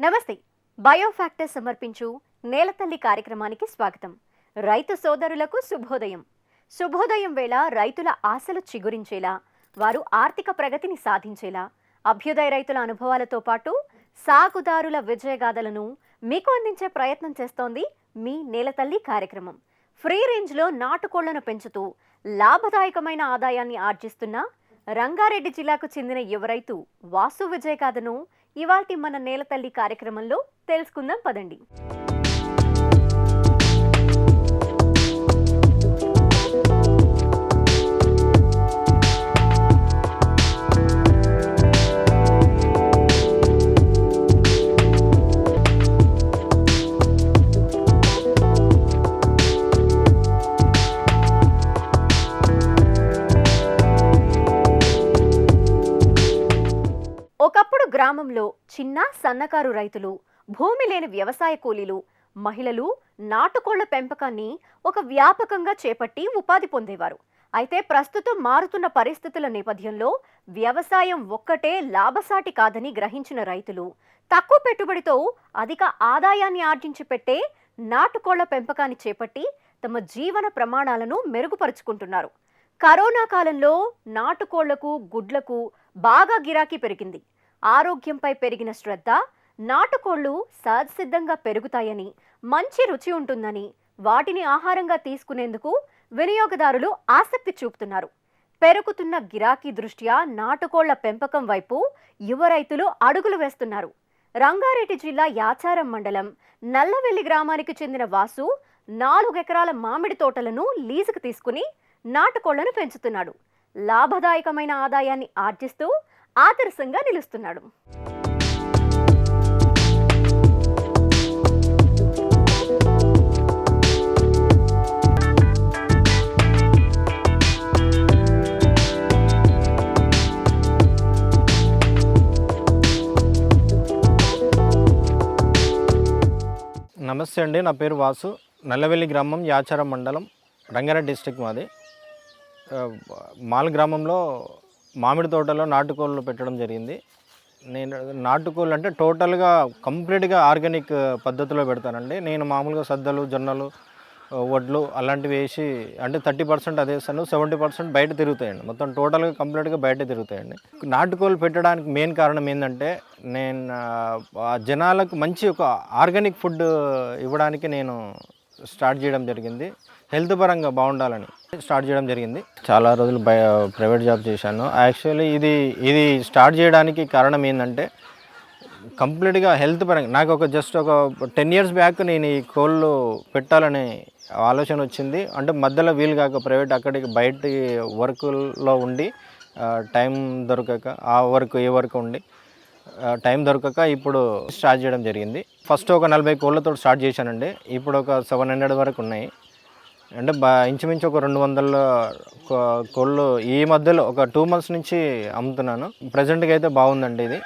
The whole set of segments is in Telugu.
నమస్తే. బయోఫ్యాక్టర్ సమర్పించు నేలతల్లి కార్యక్రమానికి స్వాగతం. రైతు సోదరులకు శుభోదయం. శుభోదయం వేళ రైతుల ఆశలు చిగురించేలా వారు ఆర్థిక ప్రగతిని సాధించేలా అభ్యుదయ రైతుల అనుభవాలతో పాటు సాగుదారుల విజయగాథలను మీకు అందించే ప్రయత్నం చేస్తోంది మీ నేలతల్లి కార్యక్రమం. ఫ్రీ రేంజ్లో నాటుకోళ్ళను పెంచుతూ లాభదాయకమైన ఆదాయాన్ని ఆర్జిస్తున్న రంగారెడ్డి జిల్లాకు చెందిన యువ రైతు వాసు విజయగాథను ఇవాల్టి మన నేలతల్లి కార్యక్రమంలో తెలుసుకుందాం పదండి. సన్నకారు రైతులు భూమి లేని వ్యవసాయ కూలీలు మహిళలు నాటుకోళ్ళ పెంపకాన్ని ఒక వ్యాపకంగా చేపట్టి ఉపాధి పొందేవారు. అయితే ప్రస్తుతం మారుతున్న పరిస్థితుల నేపథ్యంలో వ్యవసాయం ఒక్కటే లాభసాటి కాదని గ్రహించిన రైతులు తక్కువ పెట్టుబడితో అధిక ఆదాయాన్ని ఆర్జించి పెట్టే నాటుకోళ్ళ పెంపకాన్ని చేపట్టి తమ జీవన ప్రమాణాలను మెరుగుపరుచుకుంటున్నారు. కరోనా కాలంలో నాటుకోళ్ళకు గుడ్లకు బాగా గిరాకీ పెరిగింది. ఆరోగ్యంపై పెరిగిన శ్రద్ధ నాటుకోళ్ళు సహజసిద్ధంగా పెరుగుతాయని మంచి రుచి ఉంటుందని వాటిని ఆహారంగా తీసుకునేందుకు వినియోగదారులు ఆసక్తి చూపుతున్నారు. పెరుగుతున్న గిరాకీ దృష్ట్యా నాటుకోళ్ళ పెంపకం వైపు యువ రైతులు అడుగులు వేస్తున్నారు. రంగారెడ్డి జిల్లా యాచారం మండలం నల్లవెల్లి గ్రామానికి చెందిన వాసు నాలుగెకరాల మామిడి తోటలను లీజుకు తీసుకుని నాటుకోళ్ళను పెంచుతున్నాడు. లాభదాయకమైన ఆదాయాన్ని ఆర్జిస్తూ ఆదర్శంగా నిలుస్తున్నాడు. నమస్తే అండి నా పేరు వాసు. నల్లవెల్లి గ్రామం యాచారం మండలం రంగారెడ్డి డిస్టిక్ మాది. మాల్ గ్రామంలో మామిడి తోటలో నాటుకోళ్ళు పెట్టడం జరిగింది. నేను నాటుకోళ్ళు అంటే టోటల్గా కంప్లీట్గా ఆర్గానిక్ పద్ధతిలో పెడతానండి. నేను మామూలుగా సద్దలు జొన్నలు వడ్లు అలాంటివి వేసి అంటే థర్టీ పర్సెంట్ అదే వేస్తాను. సెవెంటీ పర్సెంట్ బయట తిరుగుతాయండి. మొత్తం టోటల్గా కంప్లీట్గా బయట తిరుగుతాయండి. నాటుకోళ్ళు పెట్టడానికి మెయిన్ కారణం ఏంటంటే నేను జనాలకు మంచి ఒక ఆర్గానిక్ ఫుడ్ ఇవ్వడానికి నేను స్టార్ట్ చేయడం జరిగింది. హెల్త్ పరంగా బాగుండాలని స్టార్ట్ చేయడం జరిగింది. చాలా రోజులు బయ ప్రైవేట్ జాబ్ చేశాను. యాక్చువల్లీ ఇది ఇది స్టార్ట్ చేయడానికి కారణం ఏంటంటే కంప్లీట్గా హెల్త్ పరంగా నాకు ఒక జస్ట్ ఒక టెన్ ఇయర్స్ బ్యాక్ నేను ఈ కోళ్ళు పెట్టాలని ఆలోచన వచ్చింది. అంటే మధ్యలో వీలు కాక ప్రైవేట్ అక్కడికి బయట వర్క్లో ఉండి టైం దొరకక ఆ వర్క్ ఏ వర్క్ ఉండి టైం దొరకక ఇప్పుడు స్టార్ట్ చేయడం జరిగింది. ఫస్ట్ ఒక నలభై కోళ్ళతో స్టార్ట్ చేశానండి. ఇప్పుడు ఒక సెవెన్ హండ్రెడ్ వరకు ఉన్నాయి. అంటే బా ఇంచుమించు ఒక రెండు వందల కో- కోళ్ళు ఈ మధ్యలో ఒక టూ మంత్స్ నుంచి అమ్ముతున్నాను. ప్రజెంట్గా అయితే బాగుందండి ఇది.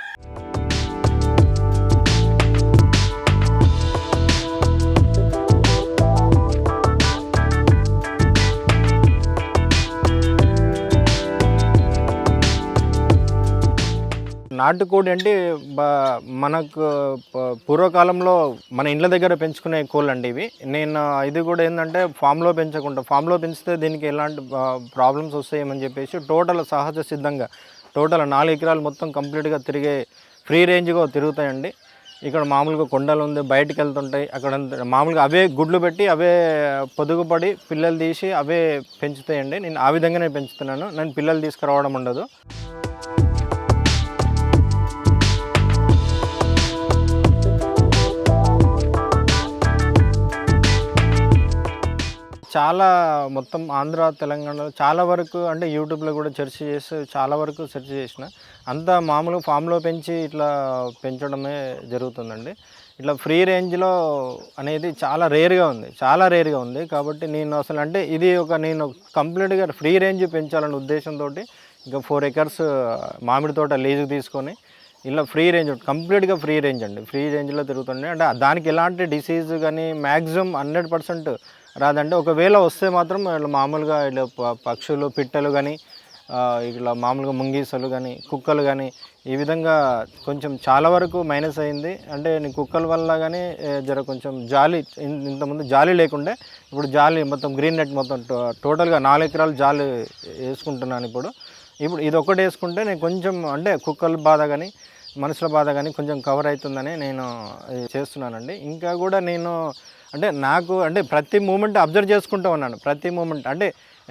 నాటుకోడి అంటే మనకు ప- పూర్వకాలంలో మన ఇండ్ల దగ్గర పెంచుకునే కోళ్ళు అండి ఇవి. నేను ఇది కూడా ఏంటంటే ఫామ్లో పెంచకుండా ఫామ్లో పెంచితే దీనికి ఎలాంటి ప్రాబ్లమ్స్ వస్తాయేమని చెప్పేసి టోటల్ సహజ సిద్ధంగా టోటల్ నాలుగు ఎకరాలు మొత్తం కంప్లీట్గా తిరిగే ఫ్రీ రేంజ్గా తిరుగుతాయండి. ఇక్కడ మామూలుగా కొండలు ఉంది బయటకు వెళ్తుంటాయి. అక్కడ మామూలుగా అవే గుడ్లు పెట్టి అవే పొదుగుపడి పిల్లలు తీసి అవే పెంచుతాయండి. నేను ఆ విధంగానే పెంచుతున్నాను. నేను పిల్లలు తీసుకురావడం ఉండదు. చాలా మొత్తం ఆంధ్ర తెలంగాణలో చాలా వరకు అంటే యూట్యూబ్లో కూడా సెర్చ్ చేసి చాలా వరకు సెర్చ్ చేసిన. అంతా మామూలు ఫామ్లో పెంచి ఇట్లా పెంచడమే జరుగుతుందండి. ఇట్లా ఫ్రీ రేంజ్లో అనేది చాలా రేర్గా ఉంది. చాలా రేర్గా ఉంది. కాబట్టి నేను అసలు అంటే ఇది ఒక నేను కంప్లీట్గా ఫ్రీ రేంజ్ పెంచాలనే ఉద్దేశంతో ఇంకా ఫోర్ ఎకర్స్ మామిడి తోట లీజుకు తీసుకొని ఇలా ఫ్రీ రేంజ్ కంప్లీట్గా ఫ్రీ రేంజ్ అండి. ఫ్రీ రేంజ్లో తిరుగుతున్నాయి అంటే దానికి ఎలాంటి డిసీజ్ కానీ మ్యాక్సిమం హండ్రెడ్ పర్సెంట్ రాదండి. ఒకవేళ వస్తే మాత్రం ఇట్లా మామూలుగా ఇట్లా పక్షులు పిట్టలు కానీ ఇట్లా మామూలుగా ముంగీసలు కానీ కుక్కలు కానీ ఈ విధంగా కొంచెం చాలా వరకు మైనస్ అయింది. అంటే నేను కుక్కల వల్ల కానీ జర కొంచెం జాలి ఇంతకుముందు జాలి లేకుండే ఇప్పుడు జాలి మొత్తం గ్రీన్ నెట్ మొత్తం టో- టోటల్గా నాలుగు ఎకరాలు జాలి వేసుకుంటున్నాను ఇప్పుడు. ఇప్పుడు ఇది ఒకటి వేసుకుంటే నేను కొంచెం అంటే కుక్కల బాధ కానీ మనుషుల బాధ కానీ కొంచెం కవర్ అవుతుందని నేను చేస్తున్నానండి. ఇంకా కూడా నేను అంటే నాకు అంటే ప్రతి మూమెంట్ అబ్జర్వ్ చేసుకుంటూ ఉన్నాను. ప్రతి మూమెంట్ అంటే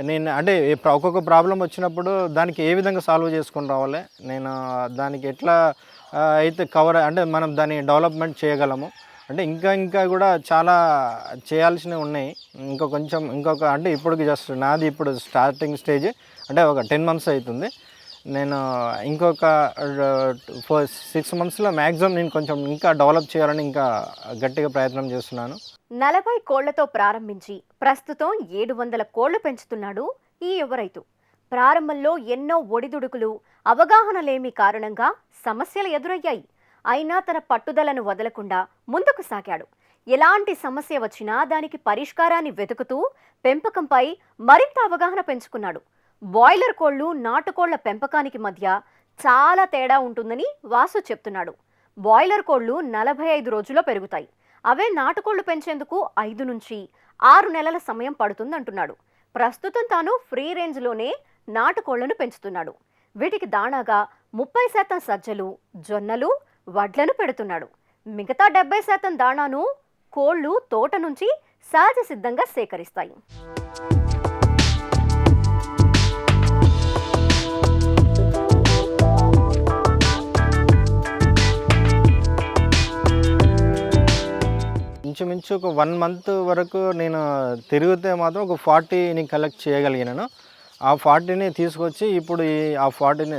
నేను అంటే ఒక్కొక్క ప్రాబ్లం వచ్చినప్పుడు దానికి ఏ విధంగా సాల్వ్ చేసుకుని రావాలి? నేను దానికి ఎట్లా అయితే కవర్ అంటే మనం దాన్ని డెవలప్మెంట్ చేయగలము? అంటే ఇంకా ఇంకా కూడా చాలా చేయాల్సినవి ఉన్నాయి. ఇంకా కొంచెం ఇంకొక అంటే ఇప్పుడు జస్ట్ నాది ఇప్పుడు స్టార్టింగ్ స్టేజ్ అంటే ఒక టెన్ మంత్స్ అవుతుంది. నేను ఇంకొక ఫోర్ సిక్స్ మంత్స్లో మ్యాక్సిమం నేను కొంచెం ఇంకా డెవలప్ చేయాలని ఇంకా గట్టిగా ప్రయత్నం చేస్తున్నాను. నలభై కోళ్ళతో ప్రారంభించి ప్రస్తుతం ఏడు వందల కోళ్ళు పెంచుతున్నాడు ఈ యువ రైతు. ప్రారంభంలో ఎన్నో ఒడిదుడుకులు అవగాహన లేమి కారణంగా సమస్యలు ఎదురయ్యాయి. అయినా తన పట్టుదలను వదలకుండా ముందుకు సాగాడు. ఎలాంటి సమస్య వచ్చినా దానికి పరిష్కారాన్ని వెతుకుతూ పెంపకంపై మరింత అవగాహన పెంచుకున్నాడు. బాయిలర్ కోళ్ళు నాటుకోళ్ళ పెంపకానికి మధ్య చాలా తేడా ఉంటుందని వాసు చెప్తున్నాడు. బాయిలర్ కోళ్ళు నలభై ఐదు రోజుల్లో పెరుగుతాయి. అవే నాటుకోళ్ళు పెంచేందుకు ఐదు నుంచి ఆరు నెలల సమయం పడుతుందంటున్నాడు. ప్రస్తుతం తాను ఫ్రీ రేంజ్లోనే నాటుకోళ్ళను పెంచుతున్నాడు. వీటికి దాణాగా ముప్పై శాతం సజ్జలు జొన్నలు వడ్లను పెడుతున్నాడు. మిగతా డెబ్బై శాతం దాణాను కోళ్ళు తోట నుంచి సహజ సిద్ధంగా సేకరిస్తాయి. ఇంచుమించు ఒక వన్ మంత్ వరకు నేను తిరిగితే మాత్రం ఒక ఫార్టీని కలెక్ట్ చేయగలిగినాను ఆ ఫార్టీని తీసుకొచ్చి ఇప్పుడు ఈ ఆ ఫార్టీని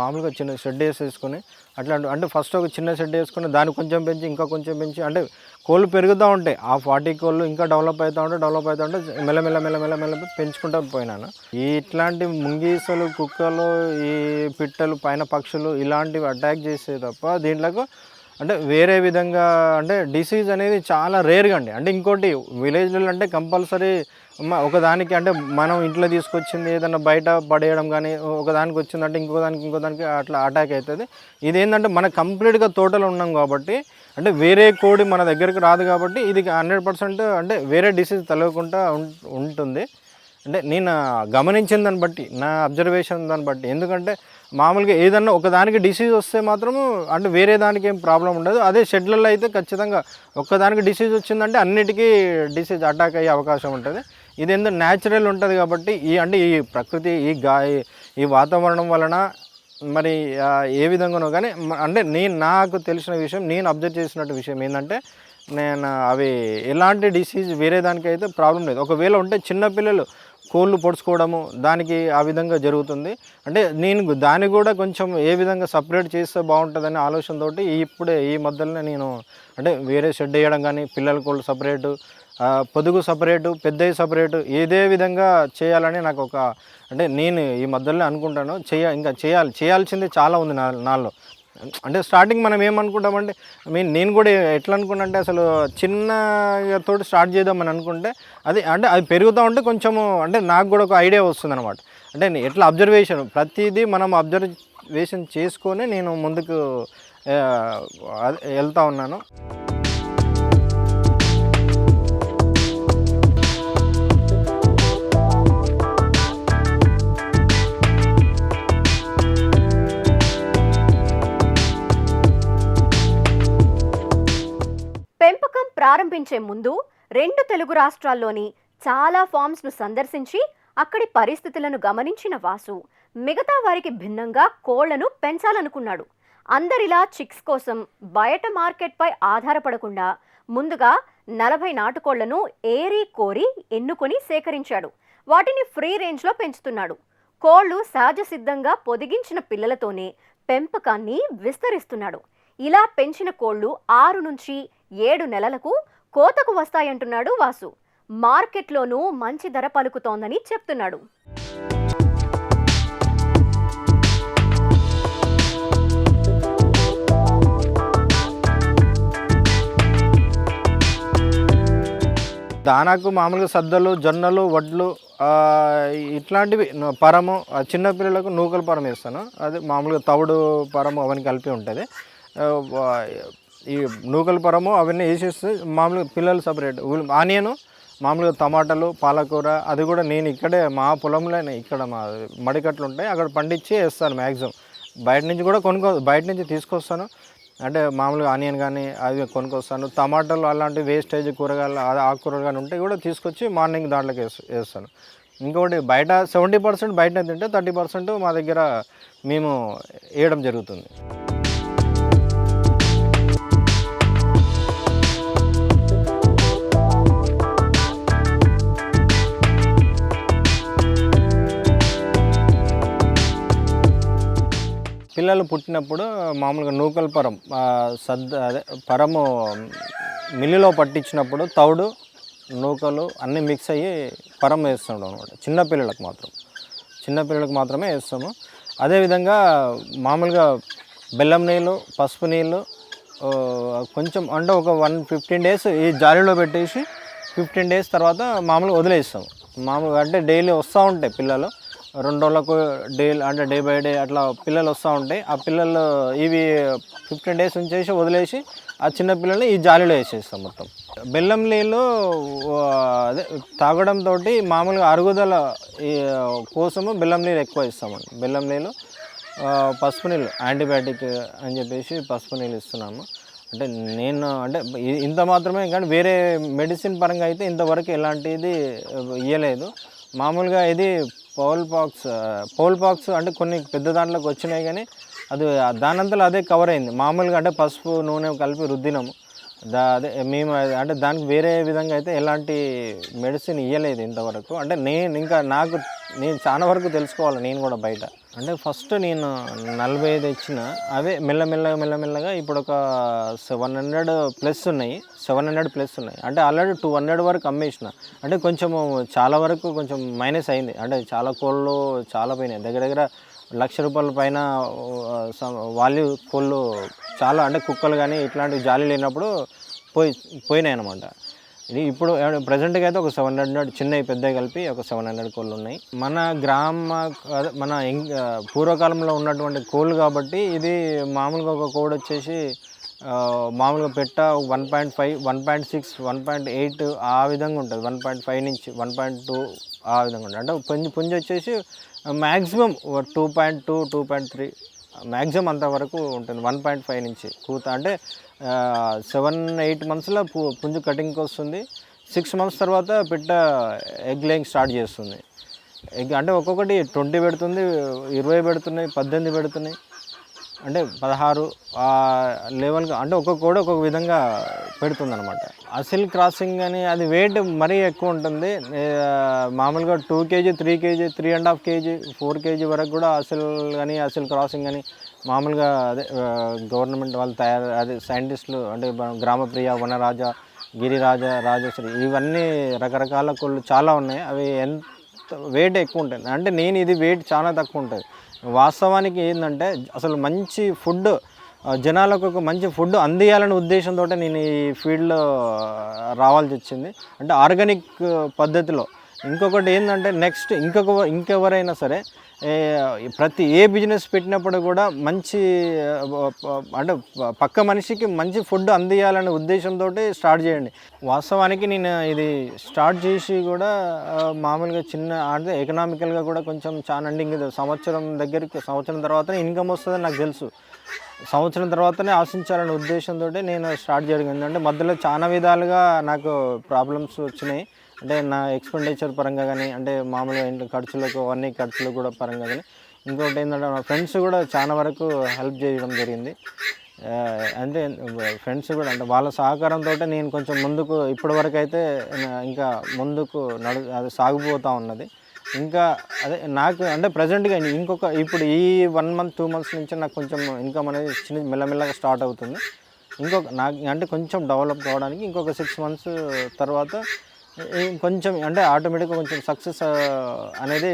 మామూలుగా చిన్న షెడ్ వేసేసుకొని అట్లా అంటే ఫస్ట్ ఒక చిన్న షెడ్ వేసుకొని దాన్ని కొంచెం పెంచి ఇంకా కొంచెం పెంచి అంటే కోళ్ళు పెరుగుతూ ఉంటాయి. ఆ ఫార్టీ కోళ్ళు ఇంకా డెవలప్ అవుతూ ఉంటే డెవలప్ అవుతూ ఉంటే మెల్లమెల్ల మెల్లమెల్ల మెల్ల పెంచుకుంటూ పోయినాను. ఈ ఇట్లాంటి ముంగీసలు కుక్కలు ఈ పిట్టలు పైన పక్షులు ఇలాంటివి అటాక్ చేసే తప్ప దీంట్లోకి అంటే వేరే విధంగా అంటే డిసీజ్ అనేది చాలా రేర్గా అండి. అంటే ఇంకోటి విలేజ్లలో అంటే కంపల్సరీ ఒకదానికి అంటే మనం ఇంట్లో తీసుకొచ్చింది ఏదైనా బయట పడేయడం కానీ ఒకదానికి వచ్చిందంటే ఇంకో దానికి ఇంకో దానికి అట్లా అటాక్ అవుతుంది ఇది ఏంటంటే మన కంప్లీట్గా తోటలో ఉన్నాం కాబట్టి అంటే వేరే కోడి మన దగ్గరికి రాదు కాబట్టి ఇది హండ్రెడ్ పర్సెంట్ అంటే వేరే డిసీజ్ తలగకుండా ఉంటుంది. అంటే నేను గమనించిన దాన్ని బట్టి నా అబ్జర్వేషన్ దాన్ని బట్టి. ఎందుకంటే మామూలుగా ఏదన్నా ఒకదానికి డిసీజ్ వస్తే మాత్రము అంటే వేరే దానికి ఏం ప్రాబ్లం ఉండదు. అదే షెడ్లలో అయితే ఖచ్చితంగా ఒక్కదానికి డిసీజ్ వచ్చిందంటే అన్నిటికీ డిసీజ్ అటాక్ అయ్యే అవకాశం ఉంటుంది. ఇది ఎందుకు న్యాచురల్ ఉంటుంది కాబట్టి ఈ అంటే ఈ ప్రకృతి ఈ గా ఈ- వాతావరణం వలన మరి ఏ విధంగానో కానీ అంటే నేను నాకు తెలిసిన విషయం నేను అబ్జర్వ్ చేసినట్టు విషయం ఏంటంటే నేను అవి ఎలాంటి డిసీజ్ వేరే దానికైతే ప్రాబ్లం లేదు. ఒకవేళ ఉంటే చిన్నపిల్లలు కోళ్ళు పొడుచుకోవడము దానికి ఆ విధంగా జరుగుతుంది. అంటే నేను దాన్ని కూడా కొంచెం ఏ విధంగా సపరేట్ చేస్తే బాగుంటుందనే ఆలోచనతోటి ఇప్పుడే ఈ మధ్యలోనే నేను అంటే వేరే షెడ్ వేయడం కానీ పిల్లల కోళ్ళు సపరేటు పొదుగు సపరేటు పెద్దవి సపరేటు ఏదే విధంగా చేయాలని నాకు ఒక అంటే నేను ఈ మధ్యలో అనుకుంటాను. చేయ ఇంకా చేయాలి చేయాల్సింది చాలా ఉంది నా నాలో. అంటే స్టార్టింగ్ మనం ఏమనుకుంటామంటే మీన్ నేను కూడా ఎట్లా అనుకున్నా అంటే అసలు చిన్న తోటి స్టార్ట్ చేద్దామని అనుకుంటే అది అంటే అది పెరుగుతూ ఉంటే కొంచెము అంటే నాకు కూడా ఒక ఐడియా వస్తుంది అనమాట అంటే ఎట్లా అబ్జర్వేషన్ ప్రతిదీ మనం అబ్జర్వేషన్ చేసుకొని నేను ముందుకు వెళ్తూ అదే వెళ్తా ఉన్నాను. ప్రారంభించే ముందు రెండు తెలుగు రాష్ట్రాల్లోని చాలా ఫామ్స్ను సందర్శించి అక్కడి పరిస్థితులను గమనించిన వాసు మిగతా వారికి భిన్నంగా కోళ్ళను పెంచాలనుకున్నాడు. అందరిలా చిక్స్ కోసం బయట మార్కెట్పై ఆధారపడకుండా ముందుగా నలభై నాటుకోళ్ళను ఏరి కోరి ఎన్నుకొని సేకరించాడు. వాటిని ఫ్రీ రేంజ్లో పెంచుతున్నాడు. కోళ్ళు సహజ సిద్ధంగా పొదిగించిన పిల్లలతోనే పెంపకాన్ని విస్తరిస్తున్నాడు. ఇలా పెంచిన కోళ్ళు ఆరు నుంచి ఏడు నెలలకు కోతకు వస్తాయంటున్నాడు వాసు. మార్కెట్లోనూ మంచి ధర పలుకుతోందని చెప్తున్నాడు. దానాకు మామూలుగా సద్దలు జొన్నలు వడ్లు ఇట్లాంటివి పరము చిన్నపిల్లలకు నూకల పరం వేస్తాను. అది మామూలుగా తవుడు పరము అవన్నీ కలిపి ఉంటుంది. ఈ నూకల పొరము అవన్నీ వేసేస్తే మామూలుగా పిల్లలు సపరేట్. ఆనియను మామూలుగా టమాటాలు పాలకూర అది కూడా నేను ఇక్కడే మా పొలంలోనే ఇక్కడ మా మడికట్లు ఉంటాయి. అక్కడ పండించి వేస్తాను మ్యాక్సిమం బయట నుంచి కూడా కొనుక్కో బయట నుంచి తీసుకొస్తాను. అంటే మామూలుగా ఆనియన్ కానీ అవి కొనుక్కొస్తాను. టమాటాలు అలాంటి వేస్టేజ్ కూరగాయలు ఆకుకూరలు కానీ ఉంటే కూడా తీసుకొచ్చి మార్నింగ్ దాంట్లోకి వేస్- వేస్తాను. ఇంకొకటి బయట సెవెంటీ పర్సెంట్ బయట తింటే థర్టీ పర్సెంట్ మా దగ్గర మేము వేయడం జరుగుతుంది. పిల్లలు పుట్టినప్పుడు మామూలుగా నూకల పరం సద్ద అదే పరము మిల్లులో పట్టించినప్పుడు తౌడు నూకలు అన్నీ మిక్స్ అయ్యి పరం వేస్తుండం అనమాట చిన్నపిల్లలకు మాత్రం. చిన్నపిల్లలకు మాత్రమే వేస్తాము. అదేవిధంగా మామూలుగా బెల్లం నీళ్ళు పసుపు నీళ్ళు కొంచెం అంటే ఒక వన్ ఫిఫ్టీన్ డేస్ ఈ జాలీలో పెట్టేసి ఫిఫ్టీన్ డేస్ తర్వాత మామూలుగా వదిలేస్తాము మామూలుగా అంటే డైలీ వస్తూ ఉంటాయి పిల్లలు. రెండు రోజులకు డే అంటే డే బై డే అట్లా పిల్లలు వస్తూ ఉంటాయి. ఆ పిల్లలు ఇవి ఫిఫ్టీన్ డేస్ ఉంచేసి వదిలేసి ఆ చిన్న పిల్లల్ని ఈ జాలీలో వేసేస్తాం మొత్తం. బెల్లం నీళ్ళు అదే తాగడంతో మామూలుగా అరుగుదల ఈ, కోసము బెల్లం నీళ్ళు ఎక్కువ ఇస్తామండి. బెల్లం నీళ్ళు పసుపు నీళ్ళు యాంటీబయాటిక్ అని చెప్పేసి పసుపు నీళ్ళు ఇస్తున్నాము. అంటే నేను అంటే ఇంత మాత్రమే కానీ వేరే మెడిసిన్ పరంగా అయితే ఇంతవరకు ఎలాంటిది ఇవ్వలేదు మామూలుగా ఇది పౌల్ పాక్స్ పౌల్ పాక్స్ అంటే కొన్ని పెద్ద దాంట్లోకి వచ్చినాయి కానీ అది దానంతలో అదే కవర్ అయింది. మామూలుగా అంటే పసుపు నూనె కలిపి రుద్దినాము. దా అదే మేము అంటే దానికి వేరే విధంగా అయితే ఎలాంటి మెడిసిన్ ఇవ్వలేదు ఇంతవరకు. అంటే నేను ఇంకా నాకు నేను చాలా వరకు తెలుసుకోవాలి నేను కూడా బయట. అంటే ఫస్ట్ నేను నలభై ఐదు ఇచ్చిన. అవే మెల్లమెల్లగా మెల్లమెల్లగా ఇప్పుడు ఒక సెవెన్ హండ్రెడ్ ప్లస్ ఉన్నాయి. సెవెన్ హండ్రెడ్ ప్లస్ ఉన్నాయి. అంటే ఆల్రెడీ టూ హండ్రెడ్ వరకు అమ్మేసిన. అంటే కొంచెము చాలా వరకు కొంచెం మైనస్ అయింది. అంటే చాలా కోళ్ళు చాలా పోయినాయి. దగ్గర దగ్గర లక్ష రూపాయల పైన వాల్యూ కోళ్ళు చాలా అంటే కుక్కలు కానీ ఇట్లాంటివి జాలి లేనప్పుడు పోయి పోయినాయి అనమాట ఇది ఇప్పుడు ప్రజెంట్గా అయితే ఒక సెవెన్ హండ్రెడ్ చిన్నవి పెద్దవి కలిపి ఒక సెవెన్ హండ్రెడ్ కోళ్ళు ఉన్నాయి. మన గ్రామ అదే మన పూర్వకాలంలో ఉన్నటువంటి కోళ్ళు కాబట్టి ఇది మామూలుగా ఒక కోడ్ వచ్చేసి మామూలుగా పెట్ట one point five one point six one point eight ఆ విధంగా ఉంటుంది. వన్ పాయింట్ ఫైవ్ నుంచి వన్ పాయింట్ టూ ఆ విధంగా ఉంటుంది. అంటే పుంజి పుంజి వచ్చేసి maximum two point two two point three maximum అంతవరకు ఉంటుంది. వన్ పాయింట్ ఫైవ్ నుంచి కూత అంటే సెవెన్ ఎయిట్ మంత్స్లో పు పుంజు కటింగ్కి వస్తుంది. సిక్స్ మంత్స్ తర్వాత పిట్ట ఎగ్ లేయింగ్ స్టార్ట్ చేస్తుంది. ఎగ్ అంటే ఒక్కొక్కటి ట్వంటీ పెడుతుంది ఇరవై పెడుతున్నాయి పద్దెనిమిది పెడుతున్నాయి. అంటే పదహారు లెవెల్ అంటే ఒక్కొక్క కోడి ఒక్కొక్క విధంగా పెడుతుంది అనమాట అసిల్ క్రాసింగ్ అని అది వెయిట్ మరీ ఎక్కువ ఉంటుంది. మామూలుగా two KG three KG three and half KG four KG వరకు కూడా అసిల్ కానీ అసిల్ క్రాసింగ్ అని మామూలుగా అదే గవర్నమెంట్ వాళ్ళు తయారు అదే సైంటిస్టులు అంటే గ్రామప్రియ వనరాజ గిరిరాజ రాజశ్రీ ఇవన్నీ రకరకాల కోళ్ళు చాలా ఉన్నాయి. అవి ఎంత వెయిట్ ఎక్కువ ఉంటుంది అంటే నేను ఇది వెయిట్ చాలా తక్కువ ఉంటుంది వాస్తవానికి ఏంటంటే అసలు మంచి ఫుడ్ జనాలకు ఒక మంచి ఫుడ్ అందియాలనే ఉద్దేశంతో నేను ఈ ఫీల్డ్లో రావాల్సి వచ్చింది. అంటే ఆర్గానిక్ పద్ధతిలో. ఇంకొకటి ఏంటంటే నెక్స్ట్ ఇంకొక ఇంకెవరైనా సరే ప్రతి ఏ బిజినెస్ పెట్టినప్పుడు కూడా మంచి అంటే పక్క మనిషికి మంచి ఫుడ్ అందియాలనే ఉద్దేశంతో స్టార్ట్ చేయండి. వాస్తవానికి నేను ఇది స్టార్ట్ చేసి కూడా మామూలుగా చిన్న అంటే ఎకనామికల్గా కూడా కొంచెం చాలా అండింగ్ ఇంక సంవత్సరం దగ్గరికి సంవత్సరం తర్వాతనే ఇన్కమ్ వస్తుందని నాకు తెలుసు. సంవత్సరం తర్వాతనే ఆశించాలనే ఉద్దేశంతో నేను స్టార్ట్ చేయడం. ఏంటంటే మధ్యలో చాలా విధాలుగా నాకు ప్రాబ్లమ్స్ వచ్చినాయి. అంటే నా ఎక్స్పెండిచర్ పరంగా కానీ అంటే మామూలుగా ఇంట్లో ఖర్చులకు అన్ని ఖర్చులు కూడా పరంగా కానీ ఇంకొకటి ఏంటంటే నా ఫ్రెండ్స్ కూడా చాలా వరకు హెల్ప్ చేయడం జరిగింది. అంటే ఫ్రెండ్స్ కూడా అంటే వాళ్ళ సహకారంతో నేను కొంచెం ముందుకు ఇప్పటి వరకు అయితే ఇంకా ముందుకు నడు అది సాగిపోతూ ఉన్నది. ఇంకా అదే నాకు అంటే ప్రజెంట్గా ఇంకొక ఇప్పుడు ఈ వన్ మంత్ టూ మంత్స్ నుంచి నాకు కొంచెం ఇన్కమ్ అనేది చిన్న మెల్లమెల్లగా స్టార్ట్ అవుతుంది. ఇంకొక నాకు అంటే కొంచెం డెవలప్ కావడానికి ఇంకొక సిక్స్ మంత్స్ తర్వాత కొంచెం అంటే ఆటోమేటిక్గా కొంచెం సక్సెస్ అనేది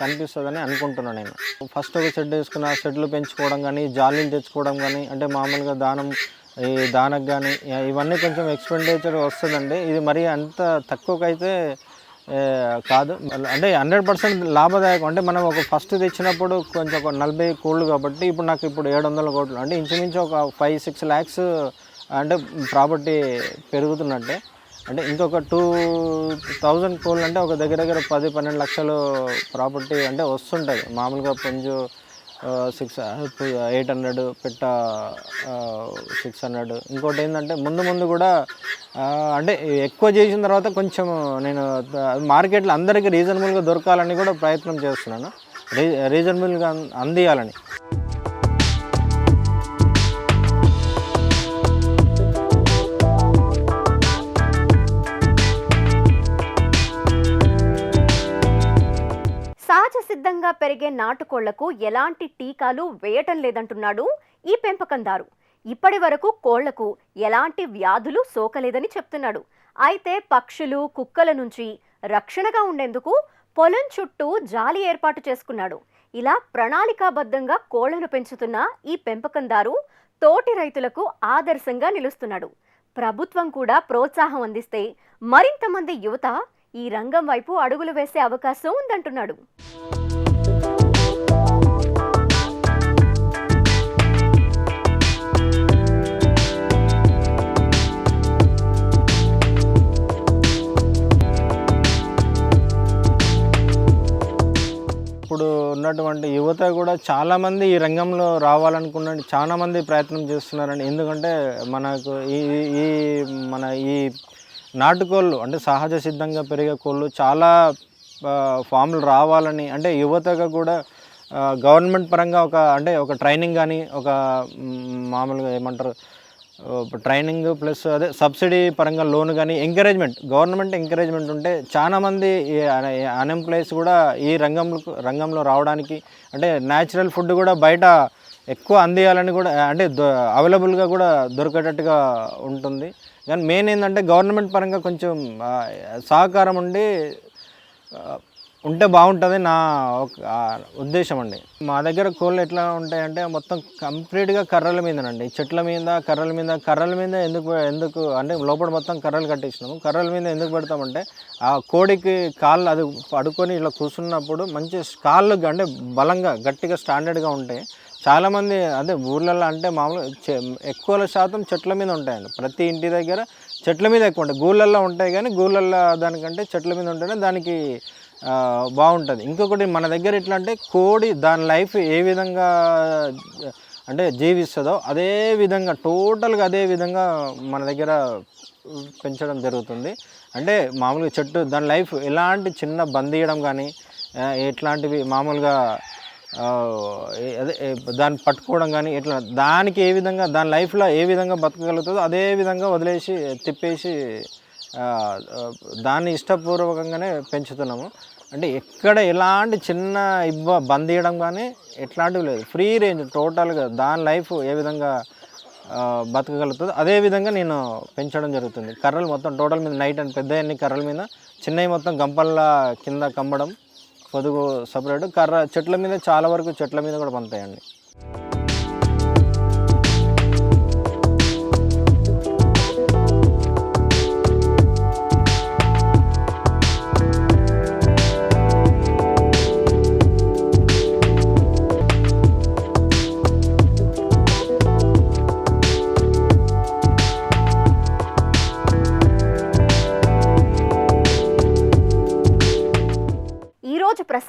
కనిపిస్తుందని అనుకుంటున్నాను నేను. ఫస్ట్ ఒక షెడ్ వేసుకున్న షెడ్లు పెంచుకోవడం కానీ జాలీలు తెచ్చుకోవడం కానీ అంటే మామూలుగా దానం ఈ దానకు కానీ ఇవన్నీ కొంచెం ఎక్స్పెండిచర్ వస్తుందండి. ఇది మరి అంత తక్కువకైతే కాదు. అంటే హండ్రెడ్ పర్సెంట్ లాభదాయకం. అంటే మనం ఒక ఫస్ట్ తెచ్చినప్పుడు కొంచెం ఒక నలభై కోళ్ళు కాబట్టి ఇప్పుడు నాకు ఇప్పుడు ఏడు వందల కోట్లు. అంటే ఇంచుమించు ఒక ఫైవ్ సిక్స్ ల్యాక్స్ అంటే ప్రాపర్టీ పెరుగుతున్నట్టే. అంటే ఇంకొక టూ థౌజండ్ కోళ్ళు అంటే ఒక దగ్గర దగ్గర పది పన్నెండు లక్షలు ప్రాపర్టీ అంటే వస్తుంటుంది. మామూలుగా పుంజు సిక్స్ ఎయిట్ హండ్రెడ్ పెట్ట సిక్స్ హండ్రెడ్ ఇంకోటి ఏంటంటే ముందు ముందు కూడా అంటే ఎక్కువ చేసిన తర్వాత కొంచెం నేను మార్కెట్లో అందరికీ రీజనబుల్గా దొరకాలని కూడా ప్రయత్నం చేస్తున్నాను. రీ రీజనబుల్గా అందియాలని. సహజ సిద్ధంగా పెరిగే నాటుకోళ్ళకు ఎలాంటి టీకాలు వేయటం లేదంటున్నాడు ఈ పెంపకందారు. ఇప్పటి వరకు కోళ్ళకు ఎలాంటి వ్యాధులు సోకలేదని చెప్తున్నాడు. అయితే పక్షులు కుక్కల నుంచి రక్షణగా ఉండేందుకు పొలం చుట్టూ జాలి ఏర్పాటు చేసుకున్నాడు. ఇలా ప్రణాళికాబద్ధంగా కోళ్ళను పెంచుతున్న ఈ పెంపకందారు తోటి రైతులకు ఆదర్శంగా నిలుస్తున్నాడు. ప్రభుత్వం కూడా ప్రోత్సాహం అందిస్తే మరింత మంది యువత ఈ రంగం వైపు అడుగులు వేసే అవకాశం ఉందంటున్నాడు. ఇప్పుడు ఉన్నటువంటి యువత కూడా చాలామంది ఈ రంగంలో రావాలనుకున్న చాలామంది ప్రయత్నం చేస్తున్నారండి. ఎందుకంటే మనకు ఈ ఈ మన ఈ నాటుకోళ్ళు అంటే సహజ సిద్ధంగా పెరిగే కోళ్ళు చాలా ఫామ్లు రావాలని అంటే యువతగా కూడా గవర్నమెంట్ పరంగా ఒక అంటే ఒక ట్రైనింగ్ కానీ ఒక మామూలుగా ఏమంటారు ట్రైనింగ్ ప్లస్ అదే సబ్సిడీ పరంగా లోన్ కానీ ఎంకరేజ్మెంట్ గవర్నమెంట్ ఎంకరేజ్మెంట్ ఉంటే చాలామంది అన్ఎంప్లాయీస్ కూడా ఈ రంగంలో రంగంలో రావడానికి అంటే న్యాచురల్ ఫుడ్ కూడా బయట ఎక్కువ అందియాలని కూడా అంటే అవైలబుల్గా కూడా దొరికేటట్టుగా ఉంటుంది. కానీ మెయిన్ ఏంటంటే గవర్నమెంట్ పరంగా కొంచెం సహకారం ఉండి ఉంటే బాగుంటుంది నా ఉద్దేశం అండి. మా దగ్గర కోళ్ళు ఎట్లా ఉంటాయంటే మొత్తం కంప్లీట్గా కర్రల మీదనండి. చెట్ల మీద కర్రల మీద కర్రల మీద ఎందుకు ఎందుకు అంటే లోపల మొత్తం కర్రలు కట్టించినాము కర్రల మీద ఎందుకు పెడతామంటే ఆ కోడికి కాళ్ళు అది పడుకొని ఇలా కూర్చున్నప్పుడు మంచి కాళ్ళు అంటే బలంగా గట్టిగా స్టాండర్డ్గా ఉంటాయి చాలామంది అదే ఊర్లలో అంటే మామూలు చె- ఎక్కువ శాతం చెట్ల మీద ఉంటాయండి. ప్రతి ఇంటి దగ్గర చెట్ల మీద ఎక్కువ ఉంటాయి. గూళ్ళల్లో ఉంటాయి కానీ గూళ్ళల్లో దానికంటే చెట్ల మీద ఉంటేనే దానికి బాగుంటుంది. ఇంకొకటి మన దగ్గర ఎట్లా అంటే కోడి దాని లైఫ్ ఏ విధంగా అంటే జీవిస్తుందో అదే విధంగా టోటల్గా అదే విధంగా మన దగ్గర పెంచడం జరుగుతుంది. అంటే మామూలుగా చెట్టు దాని లైఫ్ ఎలాంటి చిన్న బందీయడం కానీ ఎట్లాంటివి మామూలుగా అదే దాన్ని పట్టుకోవడం కానీ ఇట్లా దానికి ఏ విధంగా దాని లైఫ్లో ఏ విధంగా బతకగలుగుతుందో అదే విధంగా వదిలేసి తిప్పేసి దాన్ని ఇష్టపూర్వకంగానే పెంచుతున్నాము. అంటే ఎక్కడ ఎలాంటి చిన్న ఇబ్బ బందీయడం కానీ ఎట్లాంటివి లేదు. ఫ్రీ రేంజ్ టోటల్గా దాని లైఫ్ ఏ విధంగా బతకగలుగుతుందో అదే విధంగా నేను పెంచడం జరుగుతుంది. కర్రలు మొత్తం టోటల్ మీద నైట్ అండ్ పెద్ద అన్ని కర్రల మీద చిన్నవి మొత్తం గంపల్లా కింద కమ్మడం పొదుగు సపరేట్ కర్ర చెట్ల మీద చాలా వరకు చెట్ల మీద కూడా పంతాయండి